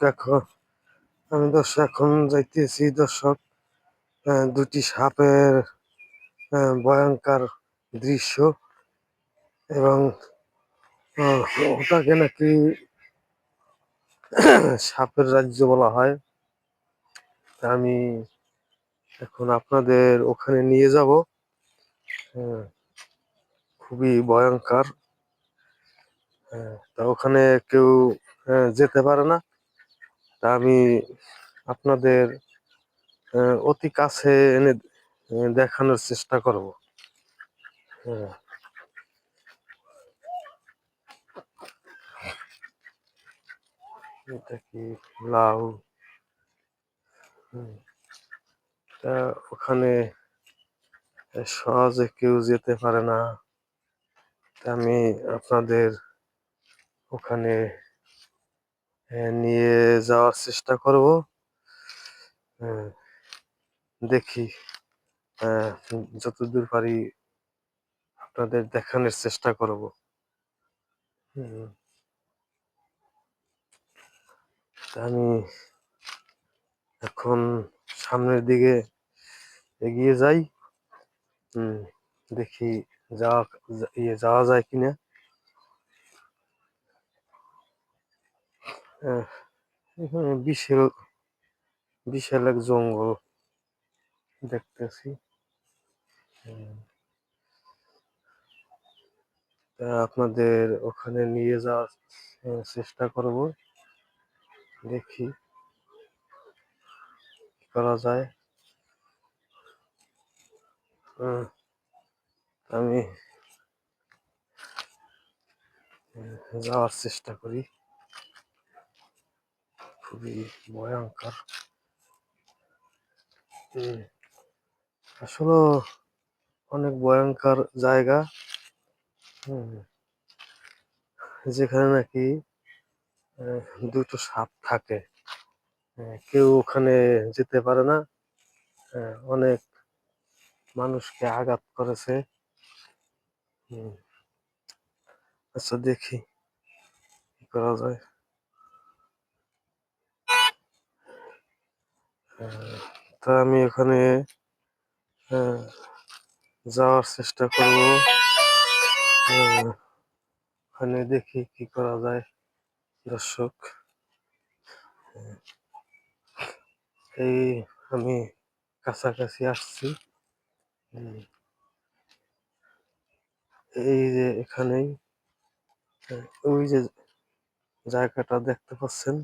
এখন আমি দর্শক এখন যাইতেছি, দর্শক। দুটি সাপের ভয়ঙ্কর দৃশ্য এবং ওটাকে নাকি সাপের রাজ্য বলা হয়। আমি এখন আপনাদের ওখানে নিয়ে যাব। খুবই ভয়ঙ্কর। তা ওখানে কেউ যেতে পারে না। তা আমি আপনাদের অতি কাছে এনে দেখানোর চেষ্টা করব। হ্যাঁ। এটা কি লাউ? তা ওখানে সহজে কেউ যেতে পারে না। আমি আপনাদের ওখানে নিয়ে যাওয়ার চেষ্টা করব। হ্যাঁ, দেখি আহ, যতদূর পারি আপনাদের দেখানোর চেষ্টা করব। আমি এখন সামনের দিকে এগিয়ে যাই। দেখি যাওয়া ইয়ে যাওয়া যায় কিনা। এখানে বিশাল বিশাল এক জঙ্গল দেখতেছি। আপনাদের ওখানে নিয়ে যাওয়ার চেষ্টা করব। দেখি করা যায়। আমি যাওয়ার চেষ্টা করি। খুবই ভয়ঙ্কর। আসলে অনেক ভয়ঙ্কর জায়গা। যেখানে নাকি দুটো সাপ থাকে। কেউ ওখানে যেতে পারে না। অনেক মানুষকে আঘাত করেছে। আচ্ছা দেখি কি করা যায়। তা আমি ওখানে আহ, যাওয়ার চেষ্টা করব। আহ, ওখানে দেখি কি করা যায় দর্শক। এই আমি কাছাকাছি আসছি। এই যে এখানেই ওই যে জায়গাটা দেখতে পাচ্ছেন।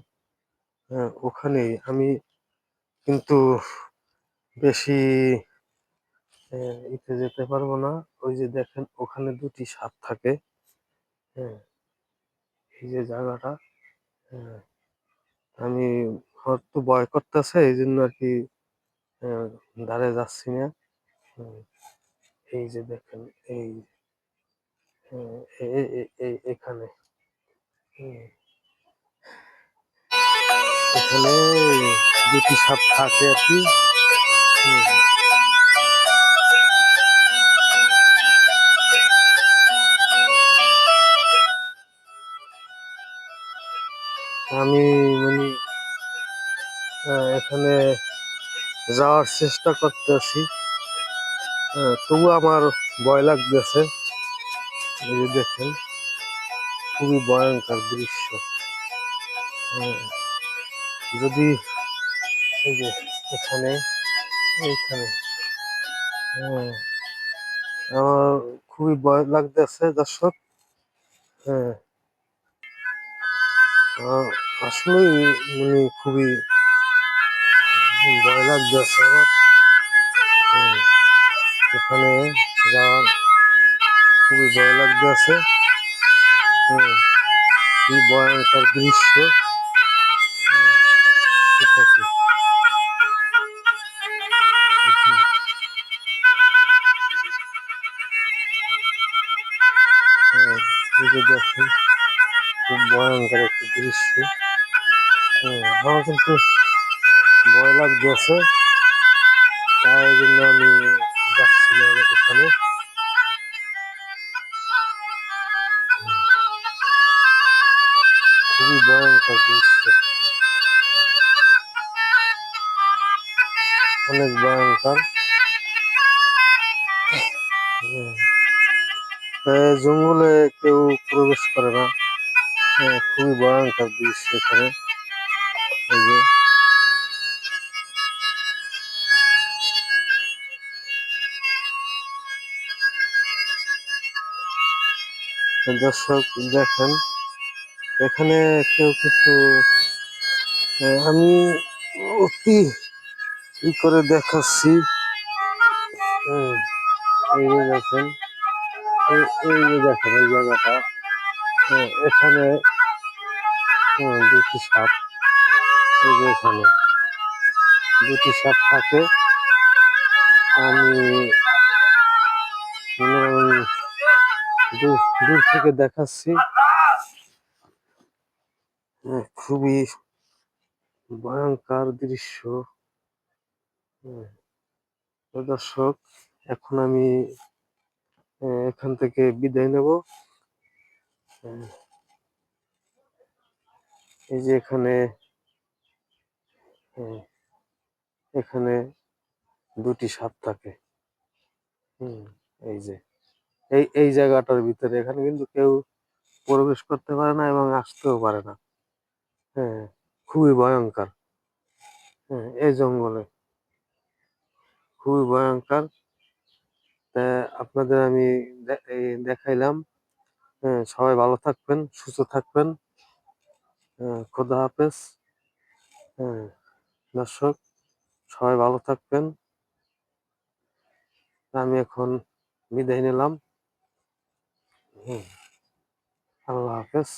ওখানেই আমি কিন্তু বেশি ইতে যেতে পারব না। ওই যে দেখেন ওখানে দুটি সাপ থাকে। হ্যাঁ এই যে জায়গাটা হ্যাঁ, আমি হয়তো ভয় করতেছে এই জন্য আর কি ধারে যাচ্ছি না। এই যে দেখেন এই এখানে এখানে দুটি সাপ থাকে আর কি। আমি মানে এখানে যাওয়ার চেষ্টা করতেছি আহ, তবু আমার ভয় লাগতেছে। দেখেন খুবই ভয়ঙ্কর দৃশ্য। হ্যাঁ, যদি এই যে এখানে, এইখানে। হ্যাঁ আমার খুবই ভয় লাগতেছে, দর্শক। হ্যাঁ। আসলেই মানে খুবই ভয় লাগতেছে আমার। এখানে যাওয়ার খুবই ভয় লাগতেছে। হ্যাঁ কি ভয়ঙ্কর দৃশ্য। দেখেন খুব ভয়ঙ্কর একটি দৃশ্য আমার কিন্তু ভয় লাগতেছে তাই জন্য আমি যাচ্ছি না ওখানে খুবই ভয়ঙ্কর দৃশ্য অনেক ভয়ঙ্কর হুম। এই জঙ্গলে কেউ প্রবেশ করে না হ্যাঁ, খুবই ভয়ঙ্কর দৃশ্য এখানে এই যে দর্শক দেখেন এখানে কেউ কিছু আহ, আমি অতি ই করে দেখাচ্ছি। হুম, এই দেখেন। এই যে দেখেন এই জায়গাটা। হ্যাঁ, এখানে হ্যাঁ, দুটি সাপ। এই যে এখানে দুটি সাপ থাকে। আমি দূর থেকে দেখাচ্ছি। হ্যাঁ, খুবই ভয়ঙ্কর দৃশ্য। দর্শক, এখন আমি এখান থেকে বিদায় নেব। এই যে এখানে এখানে দুটি সাপ থাকে। হুম, এই যে, এই এই জায়গাটার ভিতরে এখানে কিন্তু কেউ প্রবেশ করতে পারে না এবং আসতেও পারে না। হ্যাঁ খুবই ভয়ঙ্কর। হ্যাঁ এই জঙ্গলে। খুবই ভয়ঙ্কর। তা আপনাদের আমি দেখাইলাম। হ্যাঁ সবাই ভালো থাকবেন, সুস্থ থাকবেন। হ্যাঁ খোদা হাফেজ। হ্যাঁ দর্শক, সবাই ভালো থাকবেন। আমি এখন বিদায় নিলাম। হুম আল্লাহ হাফেজ।